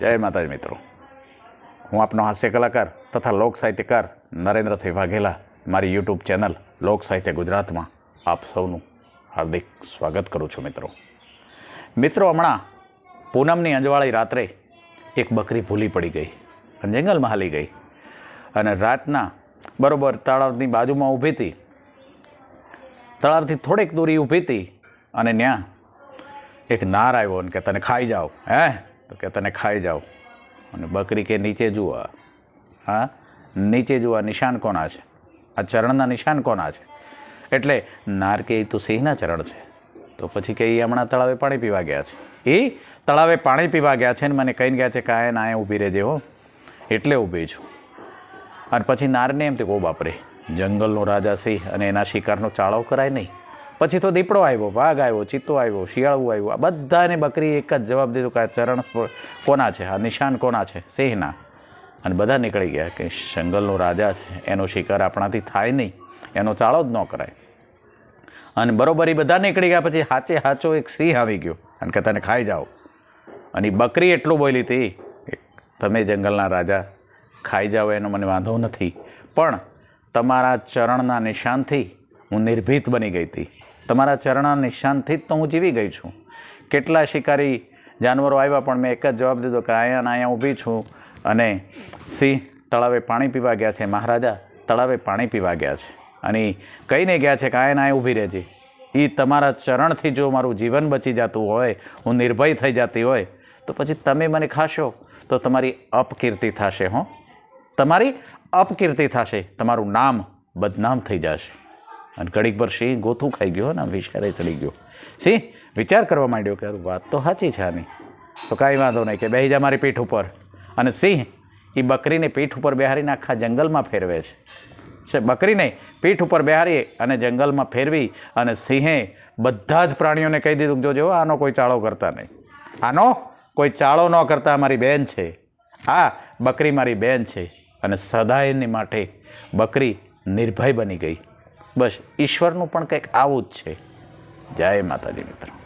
જય માતાજી મિત્રો. હું આપનો હાસ્ય કલાકાર તથા લોક સાહિત્યકાર નરેન્દ્રસિંહ વાઘેલા મારી યુટ્યુબ ચેનલ લોક સાહિત્ય ગુજરાતમાં આપ સૌનું હાર્દિક સ્વાગત કરું છું મિત્રો. મિત્રો, હમણાં પૂનમની અંજવાળી રાત્રે એક બકરી ભૂલી પડી ગઈ અને જંગલમાં હાલી ગઈ અને રાતના બરોબર તળાવની બાજુમાં ઊભી હતી. તળાવથી થોડીક દૂરી ઊભી હતી અને ત્યાં એક નાર આવ્યો ને કે તને ખાઈ જાઓ. હે? તો કે તને ખાઈ જાઓ. અને બકરી કે નીચે જુઓ. હા? નીચે જુઓ નિશાન કોના છે? આ ચરણના નિશાન કોના છે? એટલે નાર કે તો સિંહના ચરણ છે. તો પછી કે એ હમણાં તળાવે પાણી પીવા ગયા છે. એ તળાવે પાણી પીવા ગયા છે ને મને કહીને ગયા છે કે આ ના ઊભી રહેજે હો. એટલે ઊભી છું. અને પછી નારને એમ તે ઓ બાપરે, જંગલનો રાજા સિંહ અને એના શિકારનો ચાળો કરાય નહીં. પછી તો દીપડો આવ્યો, વાઘ આવ્યો, ચિત્તો આવ્યો, શિયાળું આવ્યું, આ બધાને બકરી એક જ જવાબ દીધો કે આ ચરણ કોના છે? આ નિશાન કોના છે? સિંહના. અને બધા નીકળી ગયા કે જંગલનો રાજા છે. એનો શિકાર આપણાથી થાય નહીં. એનો ચાળો જ ન કરાય. અને બરોબર એ બધા નીકળી ગયા, પછી હાચે હાચો એક સિંહ આવી ગયો. અને કે તને ખાઈ જાઓ. અને બકરી એટલું બોલી હતી કે તમે જંગલના રાજા, ખાઈ જાઓ એનો મને વાંધો નથી. પણ તમારા ચરણના નિશાનથી હું નિર્ભીત બની ગઈ હતી. તમારા ચરણના નિશાનથી જ તો હું જીવી ગઈ છું. કેટલા શિકારી જાનવરો આવ્યા, પણ મેં એક જ જવાબ દીધો કે અહીંયા અહીંયા ઊભી છું અને સિંહ તળાવે પાણી પીવા ગયા છે. મહારાજા તળાવે પાણી પીવા ગયા છે અને કહીને ગયા છે કે અહીંયા ને ઊભી રહેજે. એ તમારા ચરણથી જો મારું જીવન બચી જતું હોય, હું નિર્ભય થઈ જતી હોય, તો પછી તમે મને ખાશો, તો તમારી અપકીર્તિ થશે હો. તમારી અપકીર્તિ થશે. તમારું નામ બદનામ થઈ જશે. અને ઘડીક પર સિંહ ગોથું ખાઈ ગયો ને વિચારે ચડી ગયો. સિંહ, વિચાર કરવા માંડ્યો કે વાત તો સાચી છે આની. તો કાંઈ વાંધો નહીં કે બેહી જા મારી પીઠ ઉપર. અને સિંહ એ બકરીને પીઠ ઉપર બેહારીને આખા જંગલમાં ફેરવે છે. છે, બકરીને પીઠ ઉપર બેહારી અને જંગલમાં ફેરવી અને સિંહે બધા જ પ્રાણીઓને કહી દીધું જોજો આનો કોઈ ચાળો કરતા નહીં. આનો કોઈ ચાળો ન કરતા મારી બેન છે. આ બકરી મારી બહેન છે. અને સદાયની માટે બકરી નિર્ભય બની ગઈ. બસ ઈશ્વરનું પણ કંઈક આવું જ છે. જય માતાજી મિત્રો.